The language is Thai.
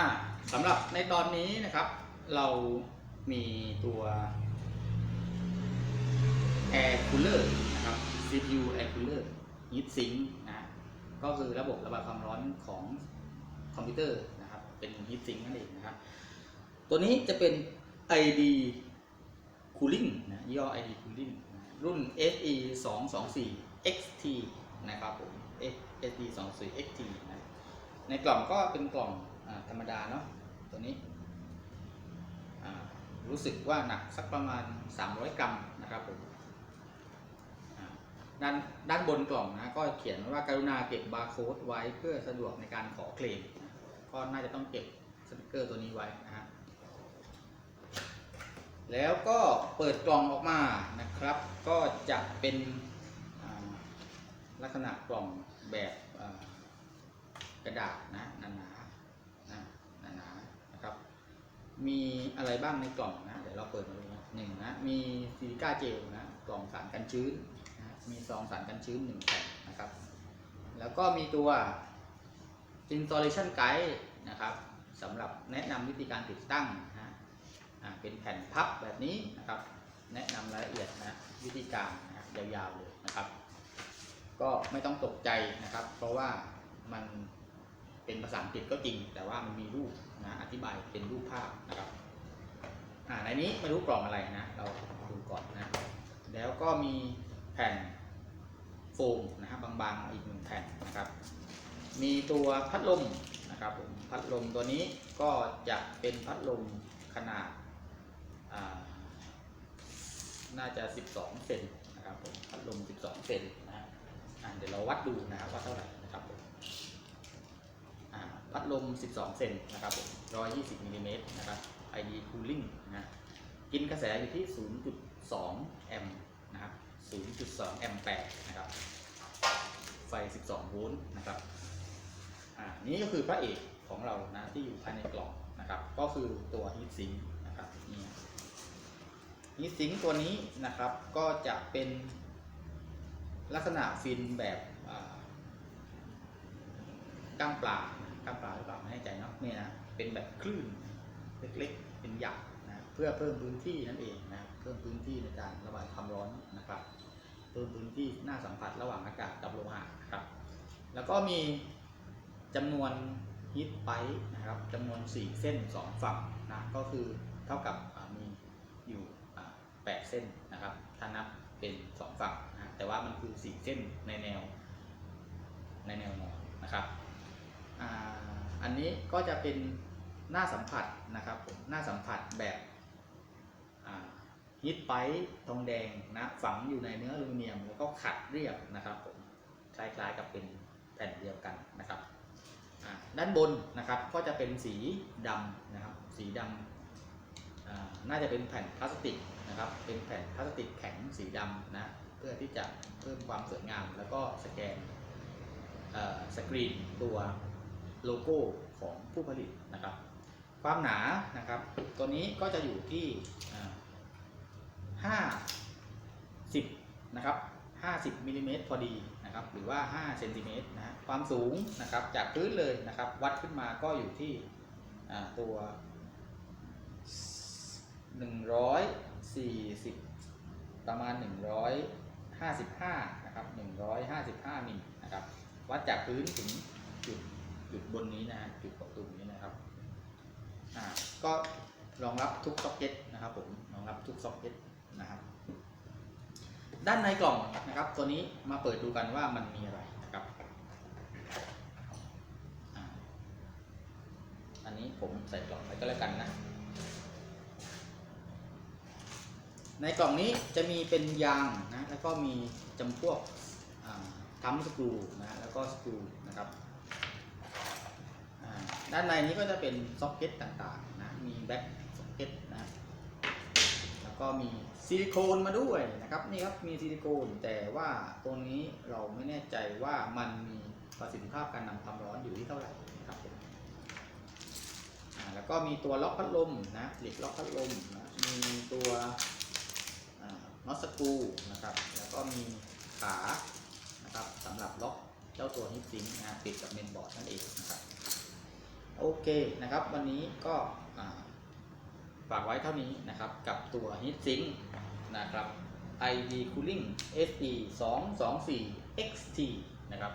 อ่าสำหรับในตอนนี้นะครับ เรามีตัว Air Cooler นะครับ CPU Air Cooler Heat Sink นะก็คือระบบระบายความร้อนของคอมพิวเตอร์นะครับ เป็น Heat Sink นั่นเองนะครับ ตัวนี้จะเป็น ID Cooling นะย่อ ID Cooling รุ่น SE 2 2 4 XT นะครับผม SE 2 4 XT นะในกล่องก็เป็นกล่อง ธรรมดาเนาะตัวนี้รู้สึกว่าหนักสักประมาณ 300 กรัมนะครับผมด้านด้านบนกล่องนะก็เขียนว่าการุณาเก็บบาร์โค้ดไว้เพื่อสะดวกในการขอเคลมก็น่าจะต้องเก็บสติกเกอร์ตัวนี้ไว้นะฮะแล้วก็เปิดกล่องออกมานะครับ ก็จะเป็นลักษณะกล่องแบบกระดาษนะหนา นะครับ มีอะไรบ้างในกล่องนะเดี๋ยวเราเปิดมาดูนะหนึ่งนะมีซิลิก้าเจลนะกล่องสารกันชื้นนะมีซองสารกันชื้นหนึ่งแผ่นนะครับ แล้วก็มีตัว installation guide นะครับสำหรับแนะนำวิธีการติดตั้งนะฮะเป็นแผ่นพับแบบนี้นะครับ แนะนำรายละเอียดนะวิธีการนะยาวๆเลยนะครับ ก็ไม่ต้องตกใจนะครับ เพราะว่ามัน เป็นภาษาอังกฤษก็จริง แต่ว่ามันมีรูปนะอธิบายเป็นรูปภาพนะครับอ่าในนี้ไม่รู้กล่องอะไรนะเราดูก่อนนะแล้วก็มีแผ่นโฟมนะครับบางๆอีกหนึ่งแผ่นนะครับ มีตัวพัดลมนะครับผมพัดลมตัวนี้ก็จะเป็นพัดลมขนาดอ่าน่าจะ 12 เซนนะครับผมพัดลม 12 เซนนะเดี๋ยวเราวัดดูนะครับว่าเท่าไหร่นะครับผมอ่าพัด ลม 12 เซนนะครับผม120มิลลิเมตรนะครับ ID cooling นะกินกระแสอยู่ที่ 0.2 แอมป์นะครับ 0.2 แอมแปร์นะครับ ไฟ 12 โวลต์นะครับ อ่า นี่ก็คือพระเอกของเรานะที่อยู่ภายในกล่องนะครับ ก็คือตัวฮีทซิงนะครับ นี่ฮีทซิงตัวนี้นะครับ ก็จะเป็นลักษณะฟินแบบก้างปลา ก้างปลาหรือเปล่าไม่แน่ใจเนาะเนี่ยนะเป็นแบบคลื่นเล็กๆ เป็นหยักนะเพื่อเพิ่มพื้นที่นั่นเองนะเพิ่มพื้นที่ในการระบายความร้อนนะครับ เพิ่มพื้นที่หน้าสัมผัสระหว่างอากาศกับโลหะครับ แล้วก็มีจำนวนฮิตไปนะครับจำนวน 4 เส้น 2 ฝั่งนะก็คือเท่ากับมีอยู่ 8 เส้นนะครับถ้านับเป็น 2 ฝั่งนะแต่ว่ามันคือ 4 เส้นในแนวในแนวนอนนะครับ อันนี้ก็จะเป็นหน้าสัมผัสนะครับผมหน้าสัมผัสแบบฮิตไปทองแดงนะฝังอยู่ในเนื้ออลูมิเนียม แล้วก็ขัดเรียบนะครับผมคล้ายๆกับเป็นแผ่นเดียวกันนะครับด้านบนนะครับก็จะเป็นสีดำนะครับสีดำน่าจะเป็นแผ่นพลาสติกนะครับเป็นแผ่นพลาสติกแข็งสีดำนะเพื่อที่จะเพิ่มความสวยงาม แล้วก็สแกนสกรีนตัว โลโก้ของผู้ผลิตนะครับ ความหนานะครับ ตัวนี้ก็จะอยู่ที่อ่า50 นะครับ 50มิลลิเมตรพอดีนะครับ หรือว่า5เซนติเมตรนะความสูงนะครับจากพื้นเลยนะครับ วัดขึ้นมาก็อยู่ที่อ่าตัว 140 ประมาณ 155 นะครับ 155มิลนะครับ วัดจากพื้นถึงจุดจุดบนนี้นะฮะจุดประตูนี้นะครับ อ่า ก็รองรับทุกซ็อกเก็ตนะครับผมรองรับทุกซ็อกเก็ตนะครับด้านในกล่องนะครับ ตัวนี้มาเปิดดูกันว่ามันมีอะไรนะครับอันนี้ผมใส่กล่องไปก็แล้วกันนะ ในกล่องนี้จะมีเป็นยางนะแล้วก็มีจำพวกทั้มสกรูนะแล้วก็สกรูนะครับด้านในนี้ก็จะเป็นซ็อกเก็ตต่างๆ มีแบ็คซ็อกเก็ตนะ แล้วก็มีซิลิโคนมาด้วยนะครับ นี่ครับมีซิลิโคนแต่ว่าตรงนี้เราไม่แน่ใจว่ามันมีประสิทธิภาพการนำความร้อนอยู่ที่เท่าไหร่นะครับผมแล้วก็มีตัวล็อกพัดลมนะเหล็กล็อกพัดลมนะมีตัวน็อตสกูนะครับ แล้วก็มีขานะครับสำหรับล็อกเจ้าตัวฮิตซิงนะติดกับเมนบอร์ดนั่นเองนะครับ โอเคนะครับ วันนี้ก็ฝากไว้เท่านี้นะครับ กับตัว Heatsink นะครับ ID Cooling SE 224 XT นะครับ